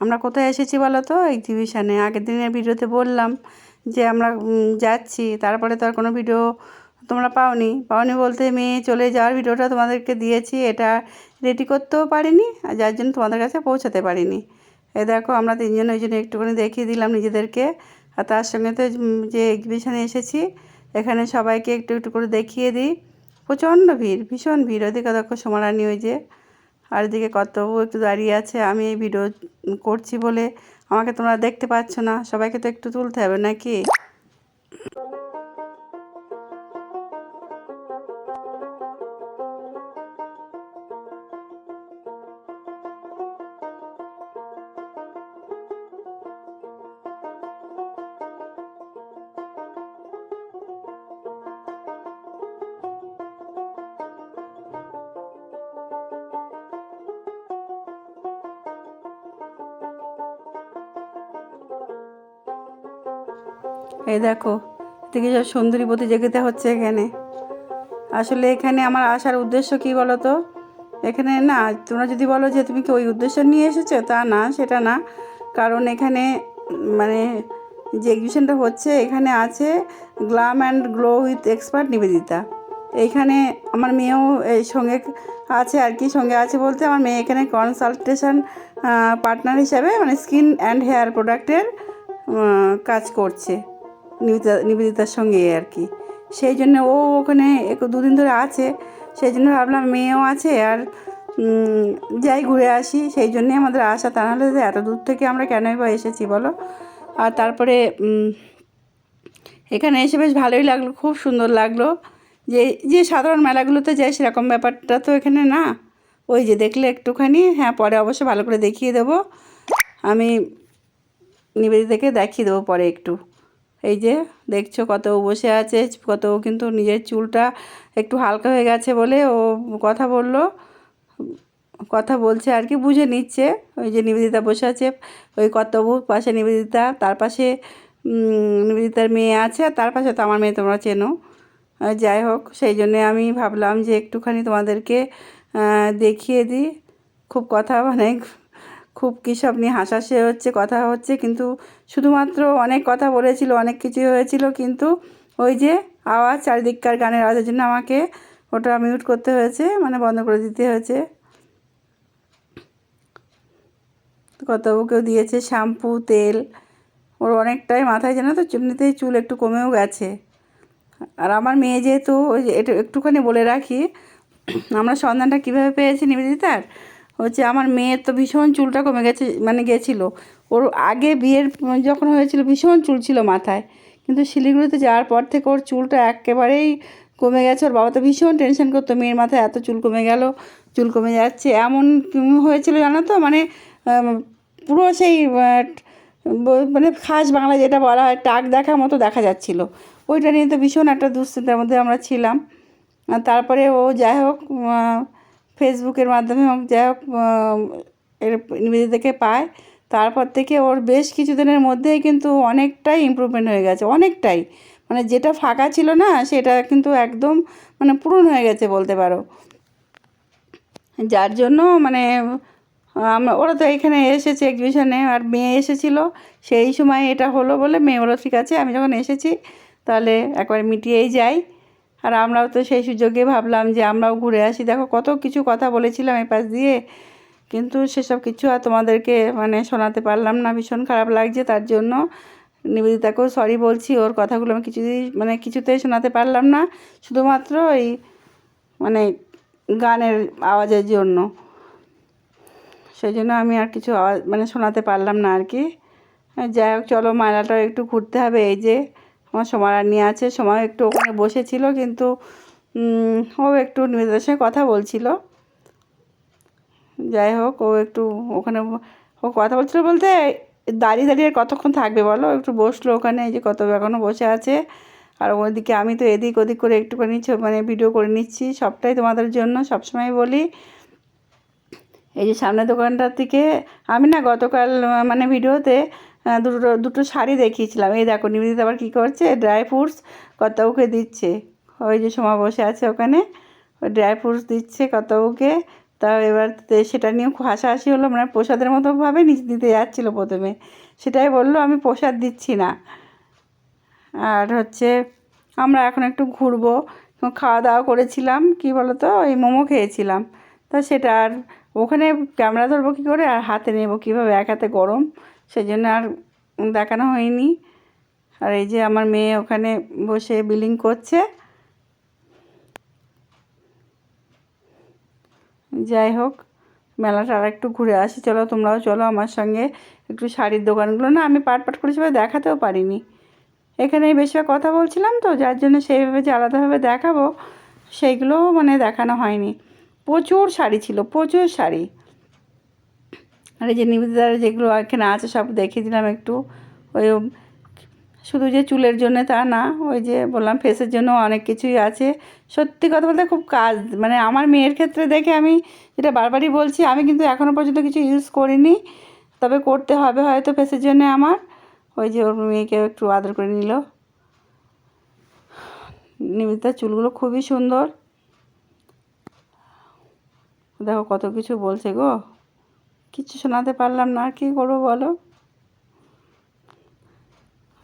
আমরা কোথায় এসেছি বলো তো? এক্সিবিশানে আগের দিনের ভিডিওতে বললাম যে আমরা যাচ্ছি। তারপরে তো আর কোনো ভিডিও তোমরা পাওনি। পাওনি বলতে মেয়ে চলে যাওয়ার ভিডিওটা তোমাদেরকে দিয়েছি। এটা রেডি করতেও পারিনি আর যার জন্য তোমাদের কাছে পৌঁছাতে পারিনি। এ দেখো, আমরা তিনজন ওই জন্য একটুখানি দেখিয়ে দিলাম নিজেদেরকে। আর তার সঙ্গে তো যে এক্সিবিশানে এসেছি, এখানে সবাইকে একটু একটু করে দেখিয়ে দিই। প্রচণ্ড ভিড়, ভীষণ ভিড়। ওদিকে দেখো সোমারানি ওই যে, আর এদিকে কর্তব্য একটু দাঁড়িয়ে আছে। আমি এই ভিডিও করছি বলে আমাকে তোমরা দেখতে পাচ্ছ না। সবাইকে তো একটু তুলতে হবে নাকি? এই দেখো, এদিকে সব সুন্দরী প্রতিযোগিতা হচ্ছে এখানে। আসলে এখানে আমার আসার উদ্দেশ্য কি বলো তো এখানে না, তোমরা যদি বলো যে তুমি কি ওই উদ্দেশ্য নিয়ে এসেছ? তা না, সেটা না। কারণ এখানে মানে যে এক্সিবিশনটা হচ্ছে, এখানে আছে glam and glow with expert Nivedita. এইখানে আমার মেয়েও এই সঙ্গে আছে আর কি, সঙ্গে আছে বলতে আমার মেয়ে এখানে কনসালটেশন পার্টনার হিসাবে মানে স্কিন অ্যান্ড হেয়ার প্রোডাক্টের কাজ করছে। নিবেদিতা নিবেদিতার সঙ্গে আর কি। সেই জন্য ও ওখানে দুদিন ধরে আছে। সেই জন্য ভাবলাম মেয়েও আছে আর যাই ঘুরে আসি। সেই জন্যই আমাদের আসা তা নাহলে যে এত দূর থেকে আমরা কেনই বা এসেছি বলো? আর তারপরে এখানে এসে বেশ ভালোই লাগল, খুব সুন্দর লাগল। যে যে সাধারণ মেলাগুলোতে যায় সেরকম ব্যাপারটা তো এখানে না। ওই যে দেখলে একটুখানি হ্যাঁ পরে অবশ্য ভালো করে দেখিয়ে দেবো। আমি নিবেদিতাকে দেখিয়ে দেবো পরে একটু। এই যে দেখছ কত বসে আছে, কত কিন্তু নিজের চুলটা একটু হালকা হয়ে গেছে বলে ও কথা বলল, কথা বলছে আর কি, বুঝে নিচ্ছে। ওই যে নিবেদিতা বসে আছে, ওই কর্তব্য, পাশে নিবেদিতা, তার পাশে নিবেদিতার মেয়ে আছে আর তার পাশে তো আমার মেয়ে তোমরা চেনো। যাই হোক, সেই জন্যে আমি ভাবলাম যে একটুখানি তোমাদেরকে দেখিয়ে দিই। খুব কথা মানে খুব কী সব নিয়ে হাসাহাসি হচ্ছে, কথা হচ্ছে, কিন্তু শুধুমাত্র অনেক কথা বলেছিল, অনেক কিছু হয়েছিল, কিন্তু ওই যে আওয়াজ চারিদিককার গানের আওয়াজের জন্য আমাকে ওটা মিউট করতে হয়েছে মানে বন্ধ করে দিতে হয়েছে। কত কতবুকেও দিয়েছে শ্যাম্পু, তেল, ওর অনেকটাই মাথায় জানো তো চুমনিতেই চুল একটু কমেও গেছে। আর আমার মেয়ে যেহেতু ওই একটুখানি বলে রাখি, আমরা সন্ধানটা কীভাবে পেয়েছি নিবেদিতার? হচ্ছে আমার মেয়ের তো ভীষণ চুলটা কমে গেছে মানে গেছিল। ওর আগে বিয়ের যখন হয়েছিল ভীষণ চুল ছিল মাথায়। কিন্তু শিলিগুড়িতে যাওয়ার পর থেকে ওর চুলটা একেবারেই কমে গেছে। ওর বাবা তো ভীষণ টেনশন করতো, মেয়ের মাথায় এত চুল কমে গেল, চুল কমে যাচ্ছে। এমন হয়েছিল জানো তো মানে পুরো সেই মানে খাস বাংলা যেটা বলা হয়, টাক দেখার মতো দেখা যাচ্ছিল। ওইটা নিয়ে তো ভীষণ একটা দুশ্চিন্তার মধ্যে আমরা ছিলাম। তারপরে ও যাই হোক ফেসবুকের মাধ্যমে যাই হোক এর নিবেদিতাকে পায়। তারপর থেকে ওর বেশ কিছুদিনের মধ্যেই কিন্তু অনেকটাই ইমপ্রুভমেন্ট হয়ে গেছে, অনেকটাই। মানে যেটা ফাঁকা ছিল না, সেটা কিন্তু একদম মানে পূরণ হয়ে গেছে বলতে পারো। যার জন্য মানে ওরা তো এখানে এসেছে এক্সিবিশনে আর মেয়ে এসেছিল। সেই সময় এটা হলো বলে মেয়ে বলো ঠিক আছে, আমি যখন এসেছি, তাহলে একবার মিটিয়েই যাই। আর আমরাও তো সেই সুযোগে ভাবলাম যে আমরাও ঘুরে আসি। দেখো কত কিছু কথা বলেছিলাম এই পাশ দিয়ে, কিন্তু সেসব কিছু আর তোমাদেরকে মানে শোনাতে পারলাম না। ভীষণ খারাপ লাগছে, তার জন্য নিবেদিতাকেও সরি বলছি, ওর কথাগুলো আমি কিছুতেই মানে কিছুতেই শোনাতে পারলাম না, শুধুমাত্র এই মানে গানের আওয়াজের জন্য। সেই জন্য আমি আর কিছু আওয়াজ মানে শোনাতে পারলাম না আর কি। যাই হোক, চলো মেলাটাও একটু ঘুরতে হবে, এই যে আমার সমারানি আছে। সময় একটু ওখানে বসেছিল কিন্তু ও একটু নিবেদিতার সঙ্গে কথা বলছিল। যাই হোক, ও একটু ওখানে ও কথা বলছিল বলতে দাঁড়িয়ে দাঁড়িয়ে কতক্ষণ থাকবে বলো? একটু বসল ওখানে, এই যে কত এখনও বসে আছে। আর ওদিকে আমি তো এদিক ওদিক করে একটুখানি মানে ভিডিও করে নিচ্ছি। সবটাই তোমাদের জন্য সবসময় বলি। এই যে সামনের দোকানটার থেকে আমি না গতকাল মানে ভিডিওতে দুটো দুটো শাড়ি দেখিয়েছিলাম। এই দেখো, নিবেদিতা আবার কী করছে? ড্রাই ফ্রুটস কর্তাবুকে দিচ্ছে। ওই যে সময় বসে আছে ওখানে। ওই ড্রাই ফ্রুটস দিচ্ছে কর্তাবুকে তা এবার সেটা খুব হাসাহাসি হলো। মানে প্রসাদের মতো ভাবে নিচ দিতে যাচ্ছিল প্রথমে। সেটাই বলল, আমি প্রসাদ দিচ্ছি না। আর হচ্ছে, আমরা এখন একটু ঘুরবো। খাওয়া দাওয়া করেছিলাম, কি বলো তো ওই মোমো খেয়েছিলাম। তা সেটা আর ওখানে ক্যামেরা ধরবো কী করে? আর হাতে নেব কীভাবে? এক হাতে গরম। সেই জন্য আর দেখানো হয়নি। আর এই যে আমার মেয়ে ওখানে বসে বিলিং করছে। যাই হোক, মেলাটা আর একটু ঘুরে আসি। চলো, তোমরাও চলো আমার সঙ্গে একটু শাড়ির দোকানগুলো। না, আমি পাট পাট করে সেভাবে দেখাতেও পারিনি। এখানেই বেশিরভাগ কথা বলছিলাম তো, যার জন্য সেইভাবে যে আলাদাভাবে দেখাবো, সেইগুলোও মানে দেখানো হয়নি। প্রচুর শাড়ি ছিল, প্রচুর শাড়ি। আর এই যে নিবেদিতার যেগুলো এখানে আছে সব দেখিয়ে দিলাম একটু। ওই শুধু যে চুলের জন্য তা না, ওই যে বললাম ফেসের জন্য অনেক কিছুই আছে। সত্যি কথা বলতে খুব কাজ মানে আমার মেয়ের ক্ষেত্রে দেখে আমি যেটা বারবারই বলছি, আমি কিন্তু এখনও পর্যন্ত কিছু ইউজ করিনি। তবে করতে হবে হয়তো ফেসের জন্য আমার। ওই যে ওর মেয়েকে একটু আদর করে নিল। নিবেদিতার চুলগুলো খুবই সুন্দর। দেখো কত কিছু বলছে গো। কিছু শোনাতে পারলাম না, আর কী করব বলো?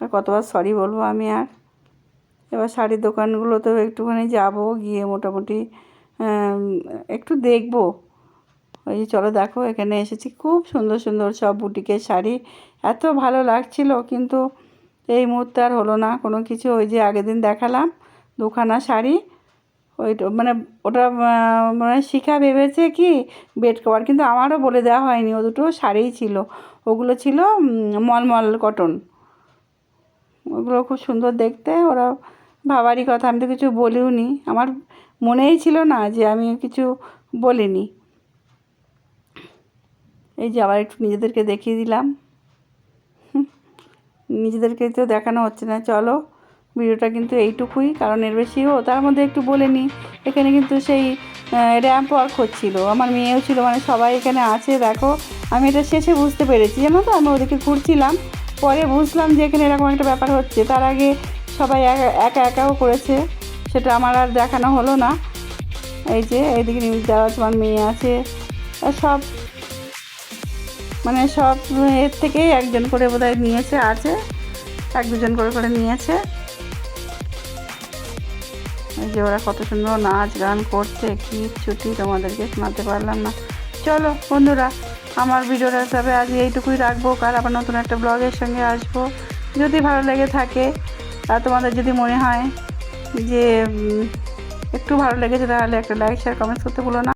আর কতবার সরি বলব আমি আর? এবার শাড়ির দোকানগুলোতেও একটুখানি যাব, গিয়ে মোটামুটি একটু দেখব। ওই যে চলো দেখো, এখানে এসেছি। খুব সুন্দর সুন্দর সব বুটিকের শাড়ি। এত ভালো লাগছিল, কিন্তু এই মুহূর্তে আর হলো না। কোনো কিছু ওই যে আগের দিন দেখালাম, দুখানা শাড়ি। ওই মানে ওটা মানে শিখা ভেবেছে কি, বেড কভার, কিন্তু আমারও বলে দেওয়া হয়নি। ও দুটো শাড়িই ছিল। ওগুলো ছিল মলমল কটন। ওগুলো খুব সুন্দর দেখতে, ওরা ভাবারই কথা। আমি তো কিছু বলিও নি আমার মনেই ছিল না যে আমি কিছু বলিনি। এই যে আবার একটু নিজেদেরকে দেখিয়ে দিলাম। নিজেদেরকে তো দেখানো হচ্ছে না। চলো। ভিডিওটা কিন্তু এইটুকুই, কারণ এর বেশিও তার মধ্যে একটু বলে নিই এখানে কিন্তু সেই র্যাম্প ওয়ার্ক হচ্ছিল। আমার মেয়েও ছিল মানে সবাই এখানে আছে, দেখো। আমি এটা শেষে বুঝতে পেরেছি, জানো তো? আমি ওদিকে ঘুরছিলাম, পরে বুঝলাম যে এখানে এরকম একটা ব্যাপার হচ্ছে। তার আগে সবাই একা একা একাও করেছে, সেটা আমার আর দেখানো হলো না। এই যে, এইদিকে নিউজ দেওয়া তোমার মেয়ে আছে। সব মানে সব এর থেকেই একজন করে বোধহয় নিয়েছে, আছে। এক দুজন করে করে নিয়েছে। যে ওরা কত সুন্দর নাচ গান করছে, কি ছুটি তোমাদেরকে শোনাতে পারলাম না। চলো বন্ধুরা, আমার ভিডিওটা হিসাবে আজ এইটুকুই রাখব, কাল আবার নতুন একটা ব্লগের সঙ্গে আসব। যদি ভালো লেগে থাকে, আর তোমাদের যদি মনে হয় যে একটু ভালো লেগেছে, তাহলে একটা লাইক শেয়ার কমেন্টস করতে ভুলো না।